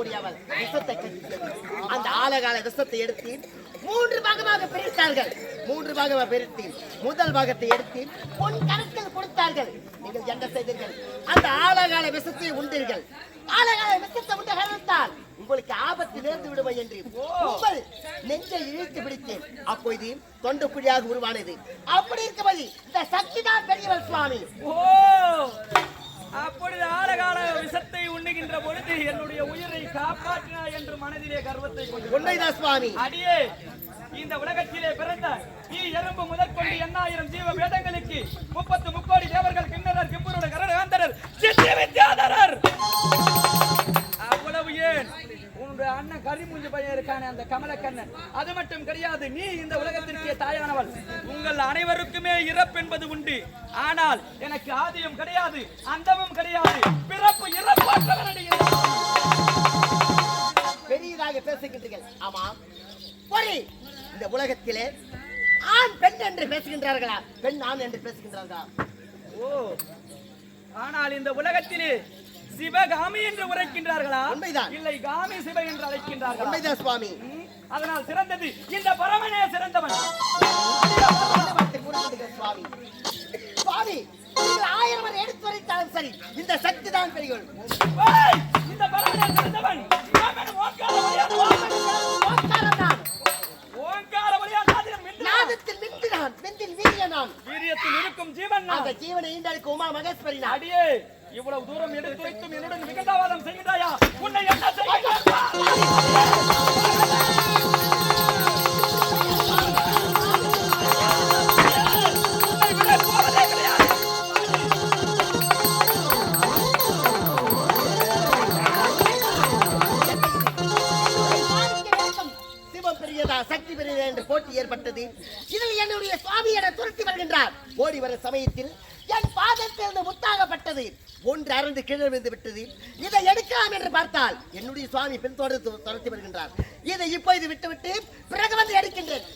முடியாமல் விஷத்தை அந்த ஆலகால விஷத்தை எடுத்து மூன்று பாகமாக பிரித்தார்கள். மூன்று பாகமாக பிரித்து முதல் பாகத்தை எடுத்து பொன் கணக்கில் கொடுத்தார்கள். நீங்கள் என்ன செய்தீர்கள்? அந்த ஆலகால விஷத்தை உண்டீர்கள். ஆலகால விஷத்தை உண்டு கருத்தால் உங்களுக்கு ஆபத்து நேர்ந்து விடுமை என்று உங்கள் நெஞ்சை இழுத்து பிடித்தேன். அப்போது தொண்டு குழியாக உருவானது. அப்படி இருக்கும்போது இந்த சக்தி தான் பெரியவர் சுவாமி. ஓ. அப்பொழுது ஆழகால விஷத்தை உண்ணுகின்ற பொழுது என்னுடைய உயிரை காப்பாற்றினாய் என்று மனதிலே கர்வத்தை கொண்டு உண்மைதான் சுவாமி. அடியே இந்த உலகத்திலே பிறந்த நீ எறும்பு முதற்கொண்டு எண்ணாயிரம் ஜீவ வேதங்களுக்கு முப்பத்து இருக்கானே அந்த கமலக்கண்ணன். அது மட்டும் கிடையாது நீ இந்த உலகத்திற்கே தாயானவள். உங்கள் அனைவருக்குமே இறப்பு என்பது உண்டு. ஆனால் எனக்கு ஆதியும் கிடையாது அந்தமும் கிடையாது. பிறப்பு பெரியதாக பேசுகின்றீர்கள். ஆமா. பொறி. இந்த உலகத்திலே ஆண் பெண் என்று பேசுகின்றார்களா? பெண் ஆண் என்று பேசுகின்றார்களா? ஓ. ஆனால் இந்த உலகத்திலே சிவகாமி என்று உரைக்கின்றார்களா? உண்மைதான். இல்லை காமி சிவ என்று அழைக்கின்றார்களா? உண்மைதான் சுவாமி. அதனால் சிறந்தது. இந்த பரமனே சிறந்தவன். சுவாமி. சுவாமி ஆயிரம் எடுத்து வரைத்தாலும் சரி இந்த சக்தி தான் பெரியவர் ஏய், இந்த பரமனே சிறந்தவன். இருக்கும் ஜீவன். அந்த ஜீவனை ஈண்டெடுக்க உமா மகேஸ்வரி அடியே இவ்வளவு தூரம் எடுத்துரைத்தும் என்னுடன் விகதாவாதம் செய்கிறாயா உன்னை என்ன செய்கிறாயா சக்தி பெரியதா என்று போட்டி ஏற்பட்டது. இதில் என்னுடைய சுவாமி என துரத்தி வருகின்றார். ஓடி வர சமயத்தில் என் பாதத்திலிருந்து முத்தாகப்பட்டது. ஒன்று அறந்து கீழே விழுந்து விட்டது. இதை எடுக்கலாம் என்று பார்த்தால் என்னுடைய சுவாமி பின்தொடர்ந்து துரத்தி வருகின்றார். இதை இப்போது விட்டுவிட்டு பிறகு வந்து எடுக்கின்றேன்.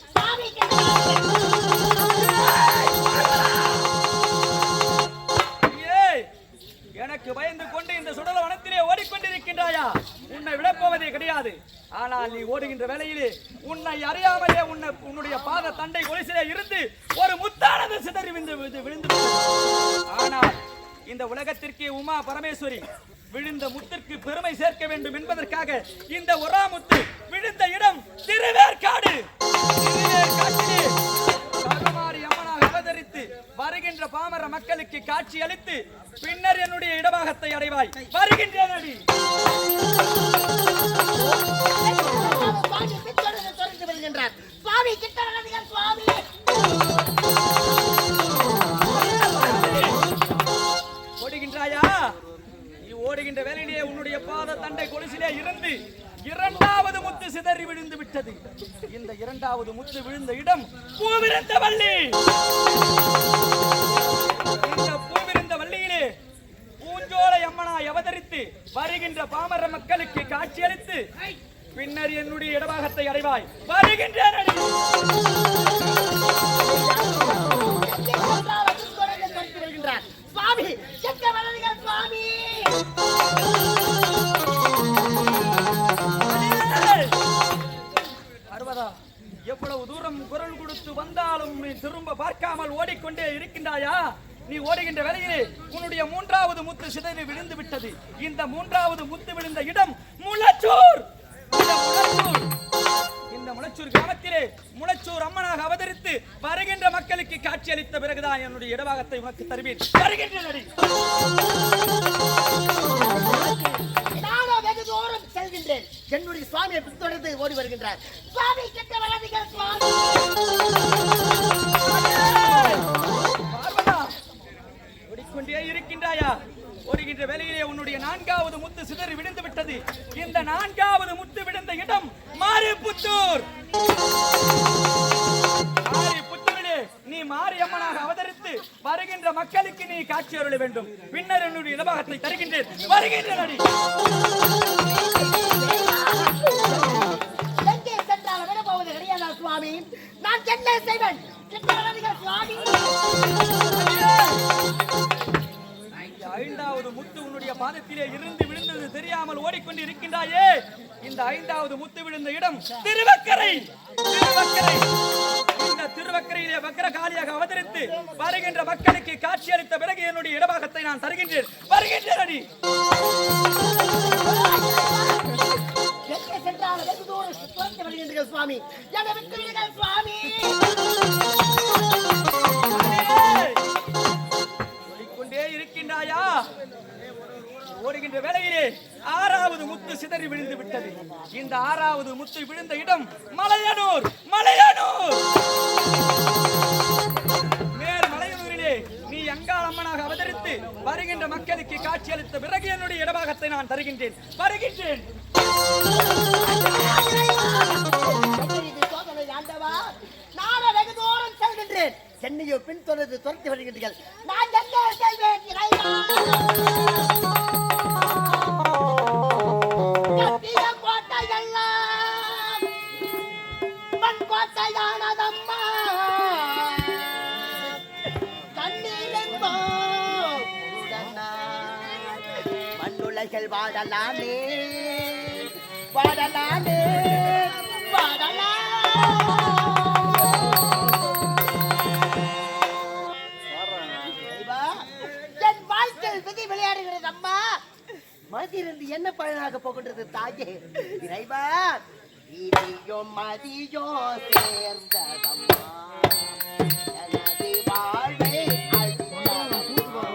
ஆனால் நீ ஓடுகின்ற வேளையிலே உன்னை அறியாமலே உன்னை உன்னுடைய பாத தண்டை கொலிசிலே இருந்து ஒரு முத்தானது சிதறி விழுந்து விழுந்து. ஆனால் இந்த உலகத்திற்கே உமா பரமேஸ்வரி விழுந்த முத்திற்கு பெருமை சேர்க்க வேண்டும் என்பதற்காக இந்த ஒரா முத்து விழுந்த இடம் திருவேற்காடு. திருவேற்காட்டிலே கருமாரி அம்மனாக அவதரித்து வருகின்ற பாமர மக்களுக்கு காட்சி அளித்து பின்னர் என்னுடைய இடபாகத்தை அடைவாய். வருகின்றேன் இரண்டாவது முத்து விழுந்த இடம் பூவிருந்த வள்ளி இந்த பூவிருந்த வள்ளியிலே பூஞ்சோலை அம்மனாய் அவதரித்து வருகின்ற பாமர மக்களுக்கு காட்சியளித்து பின்னர் என்னுடைய இடவாகத்தை அடைவாய். வருகின்ற அவருடைய மூன்றாவது முத்து சிதறி விழுந்து விட்டது. இந்த மூன்றாவது முத்து விழுந்த இடம் முளச்சூர். இந்த முளச்சூர். கிராமத்திலே முளச்சூர் அம்மனாக அவதரித்து வருகின்ற மக்களுக்கு காட்சியளித்த பிறகுதான் என்னுடைய இடவாகத்தை உனக்கு தருவேன். வருகின்ற நடி தூரம் செல்கின்றேன். என்னுடைய சுவாமியை பின்தொடர்ந்து ஓடி வருகின்றார். சுவாமி கிட்ட வராதீங்க சுவாமி. இருக்கின்றாயா ஒருகின்ற வேலையிலே உன்னுடைய நான்காவது முத்து சிதறி விழுந்து விட்டது. இந்த நான்காவது முத்து விழுந்த இடம் மாரிப்புத்தூர் மாரிப்புத்தூரிலே நீ மாரியம்மனாக அவதரித்து வருகின்ற மக்களுக்கு நீ காட்சி அருள வேண்டும். பின்னர் என்னுடைய இடபாகத்தை தருகின்றேன். வருகின்ற நடி. சுவாமி? நான் என்ன செய்வேன். சுவாமி. ஐந்தாவது முத்து உன்னுடைய பாதத்திலே இருந்து விழுந்தது தெரியாமல் ஓடிக்கொண்டு இருக்கின்றாயே இந்த ஐந்தாவது முத்து விழுந்த இடம் திருவக்கரை. திருவக்கரை. இந்த திருவக்கரையிலே வக்கரகாலியாக அவதரித்து வருகின்ற மக்களுக்கு காட்சியளித்த பிறகு என்னுடைய இடபாகத்தை நான் தருகின்றேன். வருகின்றேன் அடி. சென்றால் வெகு தூரம் வருகின்றீர்கள் சுவாமி. எனக்கு சுவாமி. சொல்லிக்கொண்டே ஓடுகின்ற வேளையிலே ஆறாவது முத்து சிதறி விழுந்து விட்டது. இந்த ஆறாவது முத்து விழுந்த இடம் மலையனூர் மலையனூர்! மேல் மலையனூரிலே நீ அங்காள் அம்மனாக அவதரித்து வருகின்ற மக்களுக்கு காட்சியளித்த பிறகு என்னுடைய இடபாகத்தை நான் தருகின்றேன். வருகின்றேன். செல்கின்றேன் சென்னையோ பின் துரத்தி வருகின்றீர்கள். நான் எங்கே செல்வேன் கோட்டையெல்லாம் மண் கோட்டையானதம்மா மண்ணுலகில் ஆக போகின்றது தாயே. இறைவா விதியோ மதியோ சேர்ந்ததம்மா. எனது வாழ்வை அழித்ததம்மா.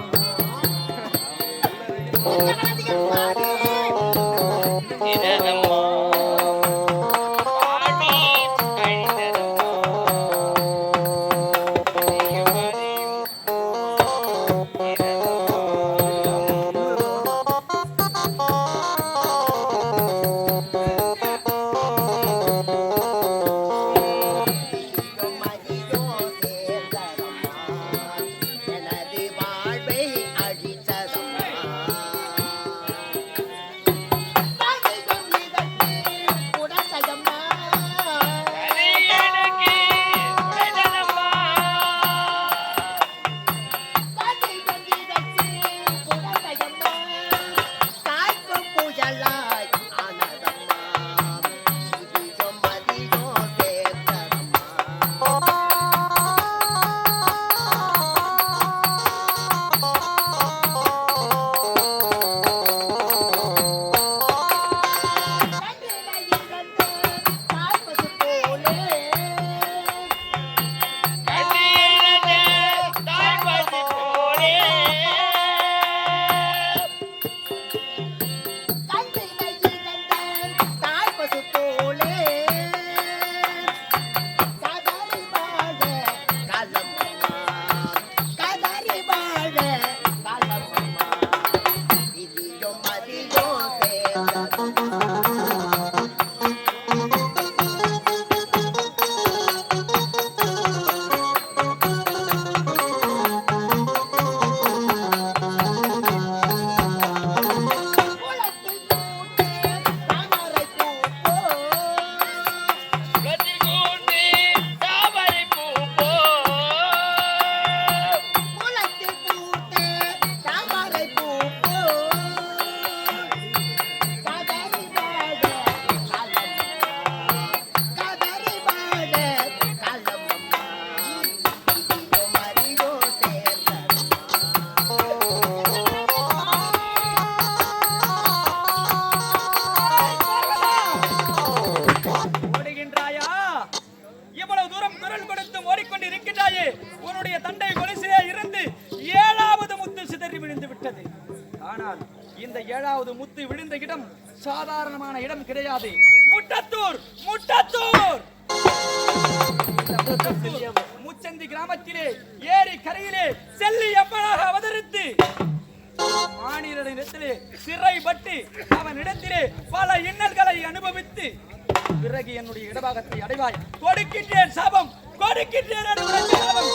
ஆனால் இந்த ஏழாவது முத்து விழுந்த இடம் சாதாரணமான இடம் கிடையாது. முட்டத்தூர் முட்டத்தூர்! முச்சந்தி கிராமத்திலே ஏரி கரையிலே செல்லி எப்பனாக அவதரித்து மாநிலத்திலே அவன் இடத்திலே பல இன்னல்களை அனுபவித்து பிறகு என்னுடைய இடபாகத்தை அடைவாய். கொடுக்கின்றேன் சாபம் கொடுக்கின்றேன் சாபம்.